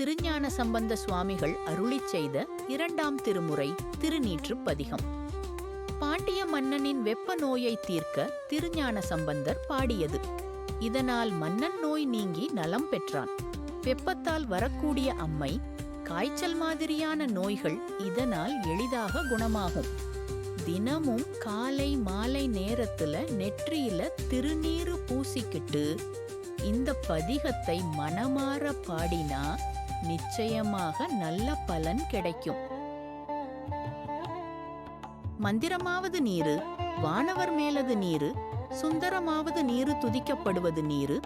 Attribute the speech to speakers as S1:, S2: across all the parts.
S1: திருஞான சம்பந்த சுவாமிகள் அருளிச் செய்த இரண்டாம் திருமுறை திருநீற்றுப் பதிகம். பாண்டிய மன்னனின் வெப்ப நோயை தீர்க்க திருஞான சம்பந்தர் பாடியது. இதனால் மன்னன் நோய் நீங்கி நலம் பெற்றான். வெப்பத்தால் வரக்கூடிய அம்மை காய்ச்சல் மாதிரியான நோய்கள் இதனால் எளிதாக குணமாகும். தினமும் காலை மாலை நேரத்துல நெற்றியில திருநீறு பூசிக்கிட்டு இந்த பதிகத்தை மனமாற பாடினா நிச்சயமாக நல்ல பலன் கிடைக்கும். மந்திரமாவது நீரு வானவர் மேலது நீரு சுந்தரமாவது நீரு துதிக்கப்படுவது நீரு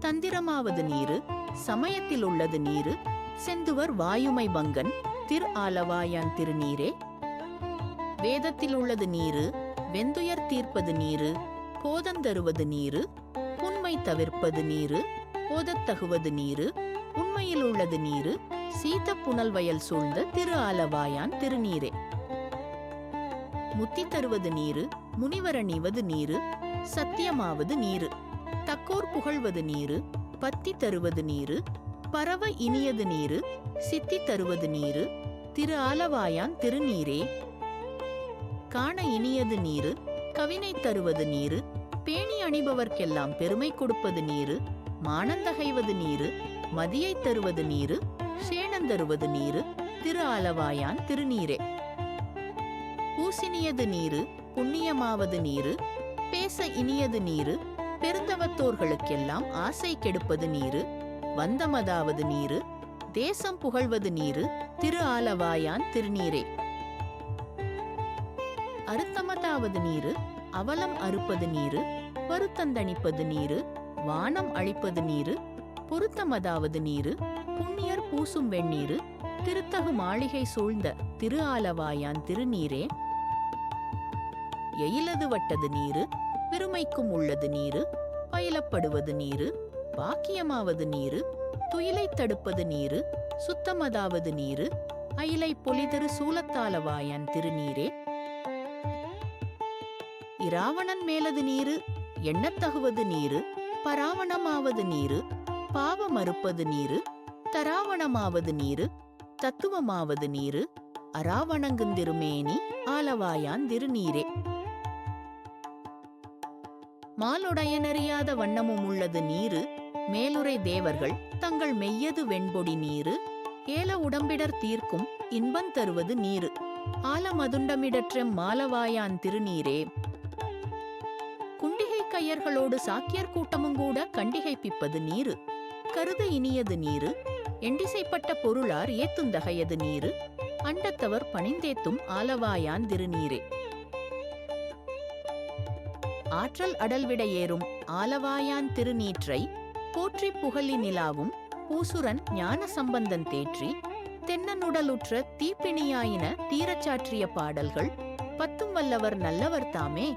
S1: தந்திரமாவது நீரு சமயத்தில் உள்ளது நீரு செந்துவர் வாயுமை பங்கன் திரு ஆலவாயான் திருநீரே. வேதத்தில் உள்ளது நீரு வெந்துயர் தீர்ப்பது நீரு போதந்தருவது நீரு புண்மை தவிர்ப்பது நீரு போதத்தகுவது நீரு உண்மையில் உள்ளது நீரு சீத்த புனல் வயல் சூழ்ந்த திரு ஆலவாயான் திருநீரே. முத்தி தருவது நீரு முனிவர நீவது நீரு சத்தியமாவது நீரு தக்கோர் புகழ்வது நீரு பத்தி தருவது நீரு பரவ இனியது நீரு சித்தி தருவது நீரு திரு ஆலவாயான் திருநீரே. காண இனியது நீரு கவினை தருவது நீரு பேணி அணிபவர்க்கெல்லாம் பெருமை கொடுப்பது நீரு மானந்தகைவது நீரு மதியை தருவது நீரு சேணந்தருவது நீரு திரு ஆலவாயான் திருநீரே. பூசினியது நீரு புண்ணியமாவது நீரு பேச இனியது நீரு பெருந்தவத்தோர்களுக்கெல்லாம் ஆசை கெடுப்பது நீரு வந்தமதாவது நீரு தேசம் புகழ்வது நீரு திரு ஆலவாயான் திருநீரே. அறுத்தமதாவது நீரு அவலம் அறுப்பது நீரு வருத்தந்தணிப்பது நீரு வானம் அழிப்பது நீரு பொருத்தமதாவது நீரு புண்ணியர் பூசும் வெண்ணீரு திருத்தகு மாளிகை சூழ்ந்த திரு ஆலவாயான் திருநீரே. எயிலது வட்டது நீரு பெருமைக்கும் உள்ளது நீரு பயிலப்படுவது நீரு பாக்கியமாவது நீரு துயிலை தடுப்பது நீரு சுத்தமதாவது நீரு அயிலை பொலிதரு சூலத்தாலவாயான் திருநீரே. இராவணன் மேலது நீரு எண்ணத்தகுவது நீரு பராவணமாவது நீரு பாவ மறுப்பது நீரு தராவணமாவது நீரு தத்துவமாவது நீரு அராவணங்குந்திருமேனி ஆலவாயான் திருநீரே. மாலுடையனறியாத வண்ணமும் உள்ளது நீரு மேலுரை தேவர்கள் தங்கள் மெய்யது வெண்பொடி நீரு ஏல உடம்பிடர் தீர்க்கும் இன்பம் தருவது நீரு ஆலமதுண்டமிடற்ற மாலவாயான் திருநீரே. குண்டிகை கையர்களோடு சாக்கியர் கூட்டமும் கூட கண்டிகைப்பிப்பது நீரு கருத இனியது நீரு எண்டிசைப்பட்ட பொருளார் ஏத்துந்தகையது நீரு அண்டத்தவர் பணிந்தேத்தும் ஆலவாயான் திருநீரே. ஆற்றல் அடல்விட ஏறும் ஆலவாயான் திருநீற்றை போற்றி புகழி நிலாவும் பூசுரன் ஞான சம்பந்தன் தேற்றி தென்னனுடலுற்ற தீப்பிணியாயின தீரச்சாற்றிய பாடல்கள் பத்தும் வல்லவர் நல்லவர் தாமே.